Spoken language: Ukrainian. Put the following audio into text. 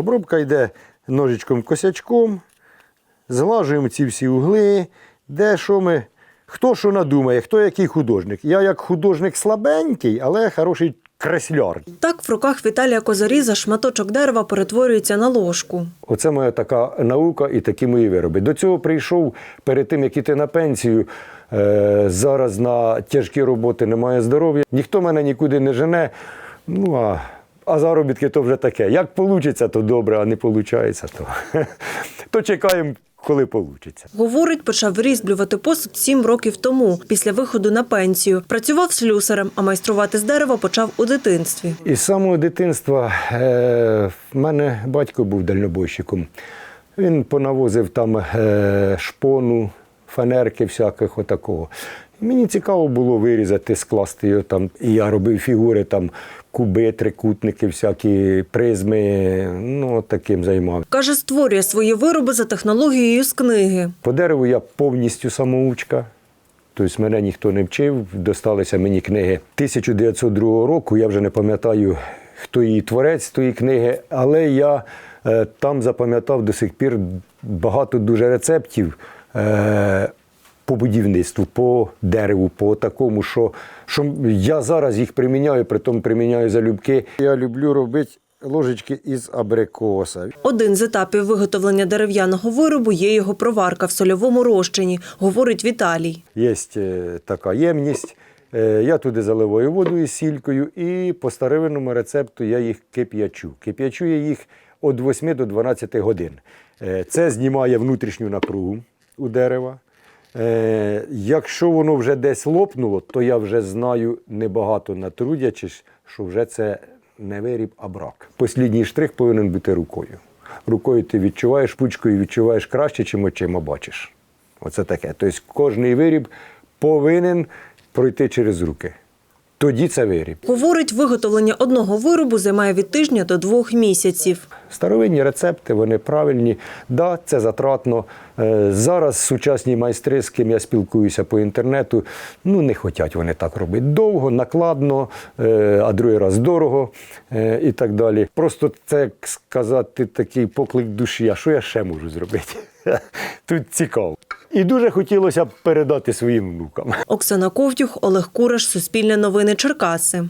Обробка йде ножичком косячком, зглажуємо ці всі угли, де що ми. Хто що надумає, хто який художник. Я як художник слабенький, але хороший кресляр. Так в руках Віталія Козаріза шматочок дерева перетворюється на ложку. Оце моя така наука і такі мої вироби. До цього прийшов перед тим, як іти на пенсію. Е, зараз на тяжкі роботи немає здоров'я. Ніхто мене нікуди не жене. Ну а, а заробітки то вже таке. Як вийде, то добре, а не виходить, то, то чекаємо, коли вийде. Говорить, почав різьблювати посуд сім років тому, після виходу на пенсію. Працював слюсарем, а майструвати з дерева почав у дитинстві. Із самого дитинства е, в мене батько був дальнобойщиком. Він понавозив там е, шпону, фанерки всяких отакого. Мені цікаво було вирізати, скласти його там. І я робив фігури, там куби, трикутники, всякі призми. Ну, таким займав. Каже, створює свої вироби за технологією з книги. По дереву я повністю самоучка. Тобто мене ніхто не вчив, досталися мені книги 1902 року. Я вже не пам'ятаю, хто її творець тої книги, але я е, там запам'ятав до сих пір багато дуже рецептів е, по будівництву, по дереву, по такому, що, що я зараз їх приміняю, при тому приміняю залюбки. Я люблю робити ложечки із абрикоса. Один з етапів виготовлення дерев'яного виробу є його проварка в сольовому розчині, говорить Віталій. Є е, така ємність. Е, Я туди заливаю воду із сількою і по старовинному рецепту я їх кип'ячу. Кип'ячу я їх від 8 до 12 годин. Е, Це знімає внутрішню напругу у дерева. Е, Якщо воно вже десь лопнуло, то я вже знаю небагато натрудячись, що вже це не виріб, а брак. Послідній штрих повинен бути рукою. Рукою ти відчуваєш, пучкою відчуваєш краще, чим очима бачиш. Оце таке. Тобто кожний виріб повинен пройти через руки. Тоді це виріб. Говорить, виготовлення одного виробу займає від тижня до двох місяців. Старовинні рецепти, вони правильні. Да, це затратно. Е, Зараз сучасні майстри, з ким я спілкуюся по інтернету, ну не хочуть вони так робити. Довго, накладно, е, а другий раз дорого е, і так далі. Просто це, як сказати, такий поклик душі. А що я ще можу зробити? Тут цікаво. І дуже хотілося б передати своїм внукам. Оксана Ковтюх, Олег Кураш, Суспільне новини Черкаси.